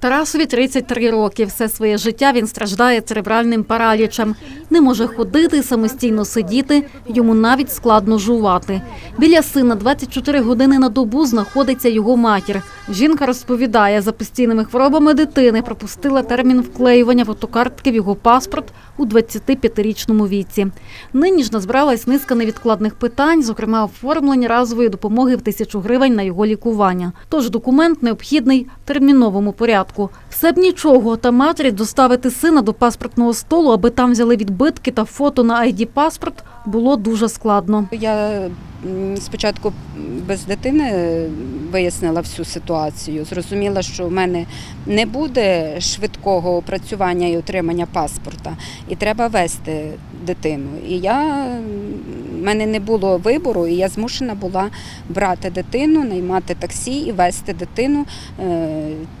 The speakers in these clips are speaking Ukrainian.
Тарасові 33 роки. Все своє життя він страждає церебральним паралічем. Не може ходити, самостійно сидіти, йому навіть складно жувати. Біля сина 24 години на добу знаходиться його матір. Жінка розповідає, за постійними хворобами дитини пропустила термін вклеювання фотокартки в його паспорт у 25-річному віці. Нині ж назбиралась низка невідкладних питань, зокрема оформлення разової допомоги в тисячу гривень на його лікування. Тож документ необхідний в терміновому порядку. Все б нічого, та матері доставити сина до паспортного столу, аби там взяли відбитки та фото на id паспорт було дуже складно. Я спочатку без дитини вияснила всю ситуацію. Зрозуміла, що в мене не буде швидкого опрацювання і отримання паспорта, і треба вести дитину. І я в мене не було вибору, і я змушена була брати дитину, наймати таксі і вести дитину, е,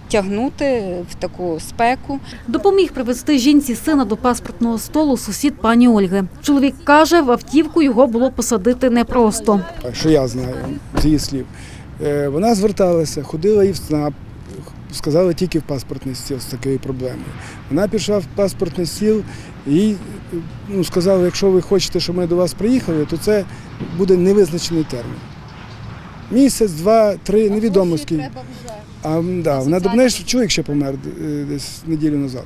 тягнути в таку спеку. Допоміг привезти жінці сина до паспортного столу сусід пані Ольги. Чоловік каже, в автівку його було посадити непросто. що я знаю з її слів. Е, Вона зверталася, ходила і в СНАП, сказали тільки в паспортний стіл з такою проблемою. Вона пішла в паспортний стіл і ну, сказали, якщо ви хочете, щоб ми до вас приїхали, то це буде невизначений термін. Місяць, два, три, невідомо скільки. А да, вона до неї чоловік ще помер е, десь неділю назад.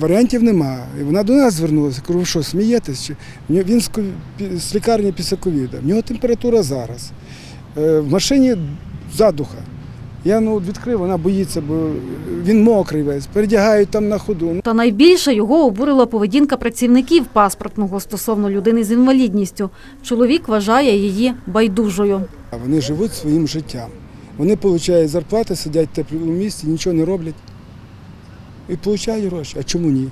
Варіантів нема. І вона до нас звернулася. Кажу, що, смієтесь? Він з, лікарні після ковіда. В нього температура зараз. Е, В машині задуха. Я ну, відкрив, вона боїться, бо він мокрий весь, передягають там на ходу. Та найбільше його обурила поведінка працівників паспортного стосовно людини з інвалідністю. Чоловік вважає її байдужою. Вони живуть своїм життям. Вони отримують зарплати, сидять в теплому місці, нічого не роблять. І отримують гроші. А чому ні?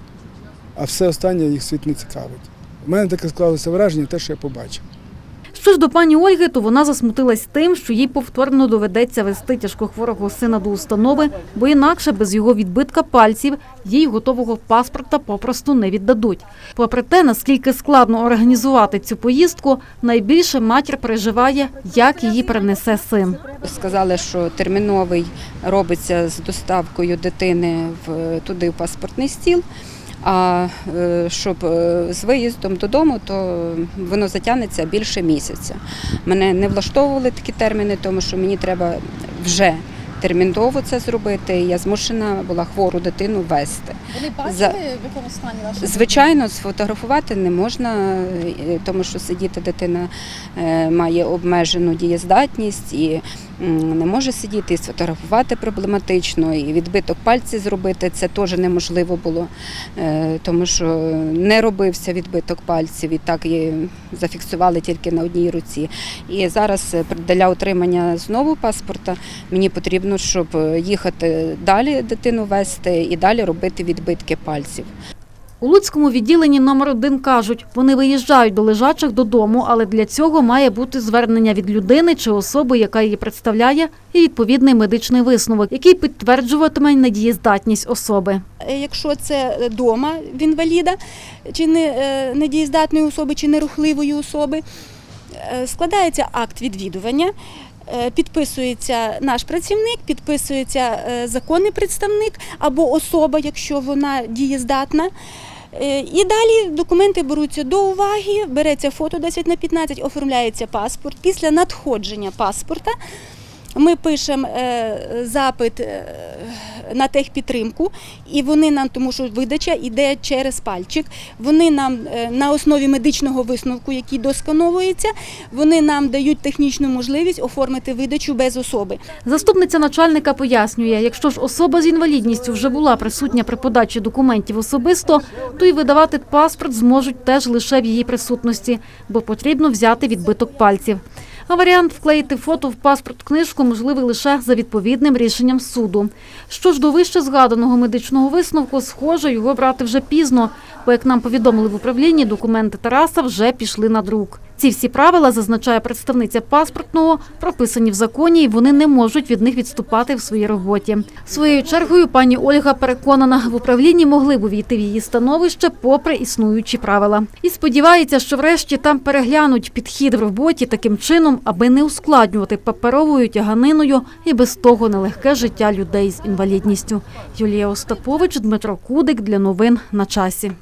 А все останнє їх світ не цікавить. У мене таке склалося враження, те, що я побачив. Що ж до пані Ольги, то вона засмутилась тим, що їй повторно доведеться вести тяжкохворого сина до установи, бо інакше без його відбитка пальців їй готового паспорта попросту не віддадуть. Попри те, наскільки складно організувати цю поїздку, найбільше матір переживає, як її перенесе син. Сказали, що терміновий робиться з доставкою дитини в туди в паспортний стіл. А е, щоб е, з виїздом додому, то воно затягнеться більше місяця. Мене не влаштовували такі терміни, тому що мені треба вже терміново це зробити. Я змушена була хвору дитину вести. Вони бачили За- в якому стані ваша Звичайно, сфотографувати не можна, е, тому що сидіти дитина має обмежену дієздатність і не може сидіти, і сфотографувати проблематично, і відбиток пальців зробити це теж неможливо було, е, тому що не робився відбиток пальців, і так її зафіксували тільки на одній руці. І зараз е, для отримання знову паспорта мені потрібно, щоб е, їхати далі дитину вести і далі робити відбитки пальців. У Луцькому відділенні номер один кажуть, вони виїжджають до лежачих додому, але для цього має бути звернення від людини чи особи, яка її представляє, і відповідний медичний висновок, який підтверджуватиме недієздатність особи. Е, Якщо це вдома в інваліда, чи не, е, недієздатної особи, чи нерухливої особи, е, складається акт відвідування. Підписується наш працівник, підписується законний представник або особа, якщо вона дієздатна. Е, І далі документи беруться до уваги, береться фото 10 на 15, оформляється паспорт. Після надходження паспорта ми пишемо е, запит е, на техпідтримку, і вони нам, тому що видача йде через пальчик. Вони нам е, на основі медичного висновку, який доскановується, вони нам дають технічну можливість оформити видачу без особи. Заступниця начальника пояснює, якщо ж особа з інвалідністю вже була присутня при подачі документів особисто, то й видавати паспорт зможуть теж лише в її присутності, бо потрібно взяти відбиток пальців. А варіант вклеїти фото в паспорт книжку можливий лише за відповідним рішенням суду. Що ж до вище згаданого медичного висновку, схоже, його брати вже пізно, бо як нам повідомили в управлінні, документи Тараса вже пішли на друк. Ці всі правила, зазначає представниця паспортного, прописані в законі, і вони не можуть від них відступати в своїй роботі. Своєю чергою пані Ольга переконана, в управлінні могли б увійти в її становище попри існуючі правила. І сподівається, що врешті там переглянуть підхід в роботі таким чином, аби не ускладнювати паперовою тяганиною і без того нелегке життя людей з інвалідністю. Юлія Остапович, Дмитро Кудик для новин на часі.